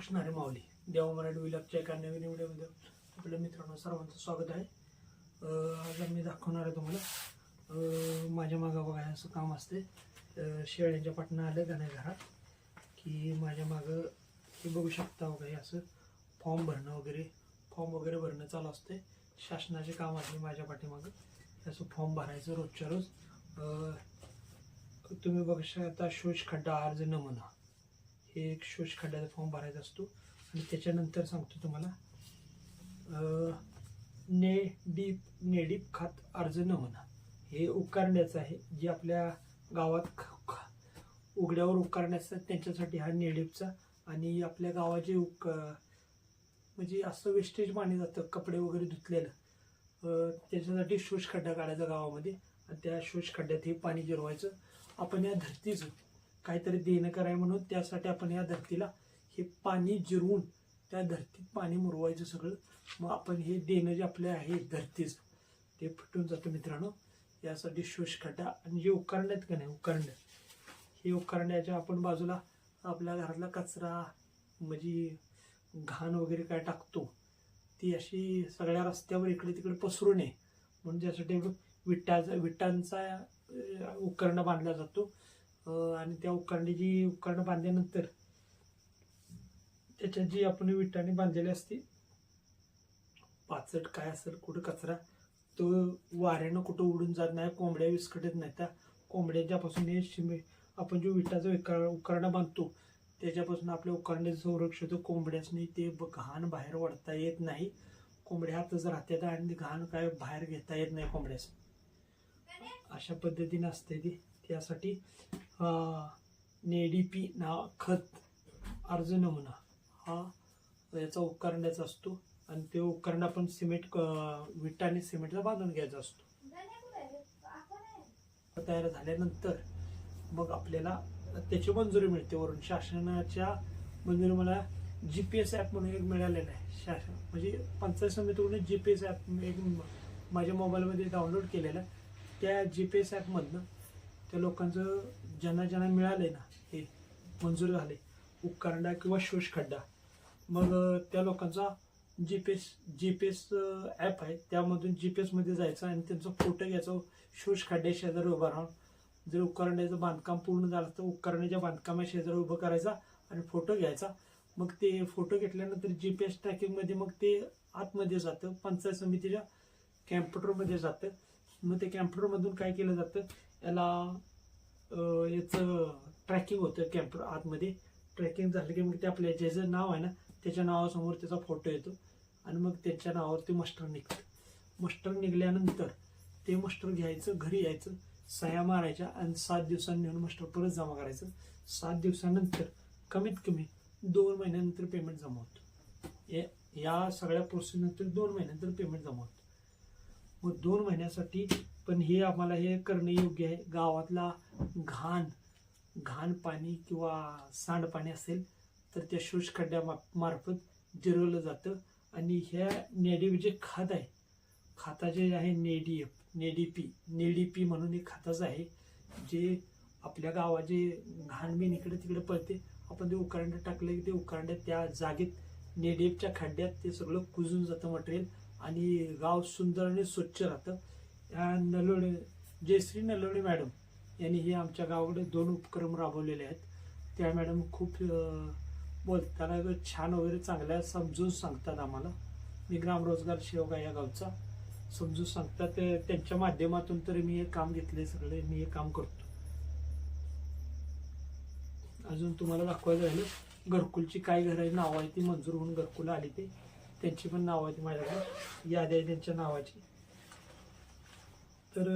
असणारे माऊली देवा मराठी विलापच्या एका नवीन व्हिडिओमध्ये. आपल्या मित्रांनो सर्वांचं स्वागत आहे. आज आम्ही दाखवणार आहे तुम्हाला माझ्या मागं बघा असं काम असते. शेळ्यांच्या पाटणं आलं का नाही घरात? की माझ्या मागं हे बघू शकता हो वगैरे हे असं फॉर्म भरणं वगैरे. फॉर्म वगैरे भरणं चालू असते. शासनाचे काम असले माझ्या पाठीमागं. असं फॉर्म भरायचं रोजच्या रोज. तुम्ही बघू शकता शोष खड्डा अर्ज नमुना. हे एक शोष खड्ड्याचा फॉर्म भरायचा असतो. आणि त्याच्यानंतर सांगतो तुम्हाला ने डीप नेडीप खात अर्ज न होणं. हे उकारण्याचं आहे. जे आपल्या गावात उघड्यावर उकारणे त्यांच्यासाठी हा नेडीपचा आणि आपल्या गावाचे उक म्हणजे असं वेस्टेज मानलं जातं कपडे वगैरे धुतलेलं. त्याच्यासाठी शोष खड्डा काढायचा गावामध्ये. आणि त्या शोष खड्ड्यात हे पाणी जिरवायचं. आपण या धरतीचं काहीतरी देणं कराय म्हणून त्यासाठी आपण या धरतीला हे पाणी जिरवून त्या धरतीत पाणी मुरवायचं सगळं. मग आपण हे देणं जे आपले आहे धरतीचं ते फुटून जातं मित्रांनो. यासाठी शोष आणि जे उकरंड आहेत का नाही उकरंड हे उकरण्याच्या आपण बाजूला आपल्या घरातला कचरा म्हणजे घाण वगैरे काय टाकतो ती अशी सगळ्या रस्त्यावर इकडे तिकडे पसरू नये. म्हणून त्यासाठी विटाचा विटांचा उकरणं बांधला जातो. आणि त्या उकरण्याची उकरणं बांधल्यानंतर त्याच्यात जी आपण विटाने बांधलेली असते पाचट काय असेल कुठं कचरा तो वाऱ्यानं कुठं उडून जात नाही कोंबड्या विस्कटत नाही. त्या कोंबड्यांच्यापासून हे शिमे आपण जो विटाचं उकर उकरणं बांधतो त्याच्यापासून आपल्या उकरण्याचं संरक्षण होतं कोंबड्यासनी ते घाण बाहेर वाढता येत नाही. कोंबड्या हातच राहतात आणि घाण काय बाहेर घेता येत नाही कोंबड्यास अशा पद्धतीने असते ती. त्यासाठी नेडीपी नाव खत अर्ज नमुना. हा याचा उपकरणाचा असतो. आणि ते उपकरण आपण सिमेंट विटा आणि सिमेंटला बांधून घ्यायचा असतो. तयार झाल्यानंतर मग आपल्याला त्याची मंजुरी मिळते. वरून शासनाच्या मंजुरी मला जी पी एस ॲप म्हणून एक मिळालेलं आहे. शासन म्हणजे पंचायत समितीकडून जी पी एस ॲप एक माझ्या मोबाईलमध्ये डाउनलोड केलेलं आहे. त्या जी पी एस ॲपमधनं त्या लोकांचं ज्यांना ज्यांना मिळाले ना हे मंजूर झाले. उपकरंडा किंवा शोष खड्डा मग त्या लोकांचा G P S G P S app आहे. त्यामधून जी पी एसमध्ये जायचं आणि त्यांचा फोटो घ्यायचा. शोष खड्ड्या शेजारी उभा राहून. जर उपकारण्याचं बांधकाम पूर्ण झालं तर उपकरणाच्या बांधकामा शेजारी उभं करायचा आणि फोटो घ्यायचा. मग ते फोटो घेतल्यानंतर जी पी एस ट्रॅकिंगमध्ये मग ते आतमध्ये जातं. पंचायत समितीच्या कॅम्प्युटरमध्ये जातं. मग ते कॅम्प्युटरमधून काय केलं जातं? याला याचं ट्रॅकिंग होतं कॅम्प आतमध्ये. ट्रॅकिंग झालं की मग ते आपल्या ज्याचं नाव आहे ना त्याच्या नावासमोर त्याचा फोटो येतो. आणि मग त्याच्या नावावर ते मस्टर निघतं. मस्टर निघल्यानंतर ते मस्टर घ्यायचं घरी यायचं सह्या मारायच्या आणि सात दिवसांनी नेऊन मस्टर परत जमा करायचं. सात दिवसानंतर कमीत कमी दोन महिन्यानंतर पेमेंट जमा होतं. या सगळ्या प्रोसेसनंतर दोन महिन्यानंतर पेमेंट जमा होतं. मग दोन महिन्यासाठी पण हे आम्हाला हे करणं योग्य आहे. गावातला घाण घाण पाणी किंवा सांडपाणी असेल तर त्या शोषखड्ड्या मा- मार्फत जिरवलं जातं. आणि ह्या नेडिव जे म्हणजे खत आहे. खताचे आहे नेडी नेडीपी नेडीपी म्हणून एक खताचं आहे. जे आपल्या गावात जे घाण बिन इकडे तिकडे पळते आपण ते उकरंड्यात टाकलं की ते उकरंड्यात त्या जागेत नेडीपच्या खड्ड्यात ते सगळं कुजून जातं मटेरियल आणि गाव सुंदर आणि स्वच्छ राहतं. नलोडे जयश्री नलोडे मॅडम यांनी हे आमच्या गावाकडे दोन उपक्रम राबवलेले आहेत. त्या मॅडम खूप बोलताना छान वगैरे चांगल्या समजून सांगतात आम्हाला. मी ग्रामरोजगार शेवगा या गावचा. समजून सांगतात. ते- त्यांच्या माध्यमातून तरी मी हे काम घेतले सगळे. मी हे काम करतो. अजून तुम्हाला दाखवायचं राहिलं घरकुलची काय घरं नावं आहे ती मंजूर होऊन घरकुल आली ते. त्यांची पण नावं आहे ती माझ्याकडे. यादी आहे त्यांच्या नावाची. तर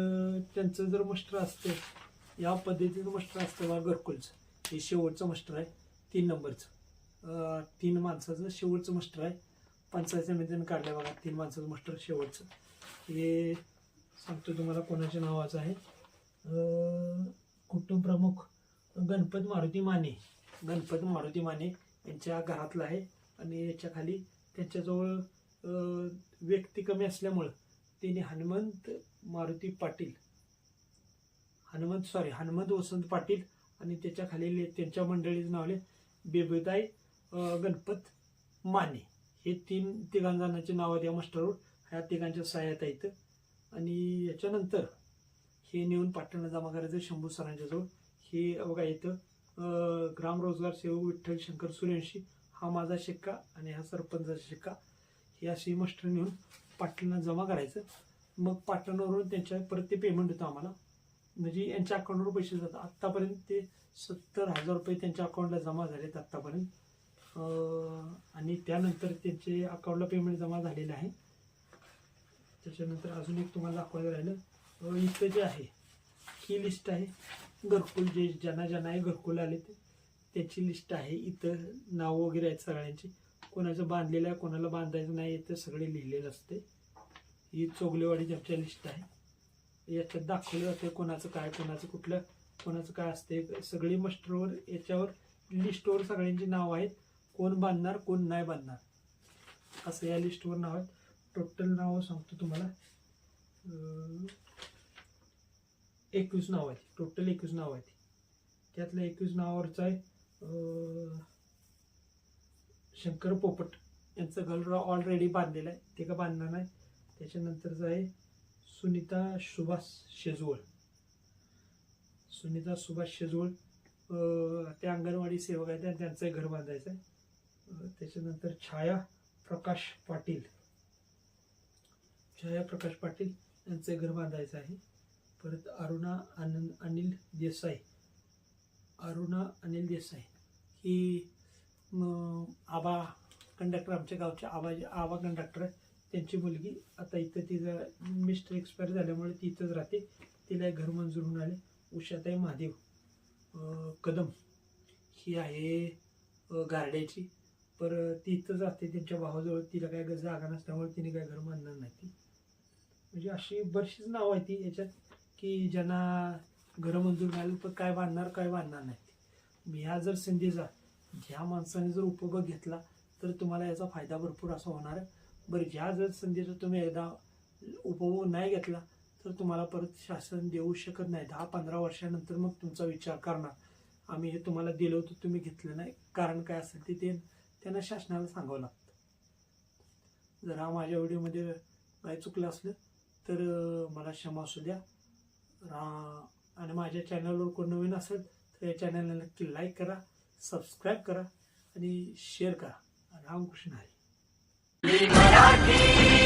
त्यांचं जर मस्टर असतं या पद्धतीचं मस्टर असतं बा घरकुलचं. हे शेवटचं मस्टर आहे तीन नंबरचं. तीन माणसाचं शेवटचं मस्टर आहे. पंचायत समितीनं काढलं बघा तीन माणसाचं मस्टर शेवटचं. हे सांगतो तुम्हाला कोणाच्या नावाचं आहे. कुटुंब प्रमुख गणपत मारुती माने. गणपत मारुती माने यांच्या घरातलं आहे आणि याच्या खाली त्यांच्याजवळ व्यक्ती कमी असल्यामुळं त्यांनी हनुमंत मारुती पाटील हनुमंत सॉरी हनुमंत वसंत पाटील आणि त्याच्याखाली त्यांच्या मंडळीचं नाव आहे बेबीताई गणपत माने. हे तीन तिघां जणांची नावं त्या मास्टरवर ह्या तिघांच्या सहाय्यात आहेत. आणि याच्यानंतर हे नेऊन पाटणला जमा करायचं शंभू सरांच्याजवळ हे बघा इथं ग्रामरोजगार ग्राम रोजगार सेवक विठ्ठल शंकर सूर्यवंशी हा माझा शिक्का आणि हा सरपंचाचा शिक्का. हे अशी मास्टर नेऊन पाटलांना जमा करायचं. मग पाटलांवरून त्यांच्या परत ते पेमेंट होतं आम्हाला. म्हणजे यांच्या अकाउंटवर पैसे जातात. आत्तापर्यंत ते सत्तर हजार रुपये त्यांच्या अकाउंटला जमा झालेत आत्तापर्यंत. आणि त्यानंतर त्यांचे अकाउंटला पेमेंट जमा झालेलं आहे. त्याच्यानंतर अजून एक तुम्हाला दाखवायला राहिलं. इथं जे आहे ही लिस्ट आहे. घरकुल जे ज्यांना ज्यांना आहे घरकुल आले ते. त्याची लिस्ट आहे. इथं नाव वगैरे आहेत सगळ्यांची. कोणाचं बांधलेलं आहे कोणाला बांधायचं नाही ते सगळे लिहिलेलं असते. ही चोगलेवाडीची आमच्या लिस्ट आहे. याच्यात दाखवलं जाते कोणाचं काय कोणाचं कुठलं कोणाचं काय असते सगळी मस्टरवर याच्यावर लिस्टवर सगळ्यांची नाव आहेत. कोण बांधणार कोण नाही बांधणार. असं या लिस्टवर नाव आहेत. टोटल नावं सांगतो तुम्हाला. एकवीस नाव आहेत. टोटल एकवीस नाव आहेत. त्यातल्या एकवीस नावावरचं आहे. शंकर पोपट यांचं गलरा ऑलरेडी बांधलेलं आहे. ते का बांधणार नाही? त्याच्यानंतरचं आहे सुनीता सुभाष शेजवळ. सुनीता सुभाष शेजवळ ते त्या अंगणवाडी सेवक आहेत आणि त्यांचं घर बांधायचं आहे. त्याच्यानंतर छाया प्रकाश पाटील. छाया प्रकाश पाटील यांचं घर बांधायचं आहे. परत अरुणा आनंद अनिल देसाई. अरुणा अनिल देसाई. ही आबा कंडक्टर आमच्या गावचे आबा आबा कंडक्टर आहे. त्यांची मुलगी आता इथं तिचं मिस्टर एक्सपायर झाल्यामुळे ती इथंच राहते. तिला एक घर मंजूर होऊन आले. उषाताई महादेव कदम. ही आहे गार्ड्याची. पर ती इथंच असते त्यांच्या भावाजवळ. तिला काय जागा नसल्यामुळे तिने काय घर बांधणार नाही ती. म्हणजे अशी बरीचशीच नावं आहे ती याच्यात की ज्यांना घरं मंजूर मिळाली पण काय बांधणार काय बांधणार नाही मी ह्या जर संधीचा ज्या माणसाने जर उपभोग घेतला तर तुम्हाला याचा फायदा भरपूर असा होणार. आहे बरं ज्या जर संधीचा तुम्ही एकदा उपभोग नाही घेतला तर तुम्हाला परत शासन देऊ शकत नाही. दहा पंधरा वर्षानंतर मग तुमचा विचार करणार. आम्ही हे तुम्हाला दिलं होतं तुम्ही घेतलं नाही. कारण काय असेल ते ते त्यांना शासनाला सांगावं लागतं. जर हा माझ्या व्हिडिओमध्ये काही चुकलं असलं तर मला क्षमा असू द्या. रा आणि माझ्या चॅनलवर कोण नवीन असेल तर या चॅनलला नक्की लाईक करा. सबस्क्राईब करा आणि शेअर करा. रामकृष्ण हरी मराठी.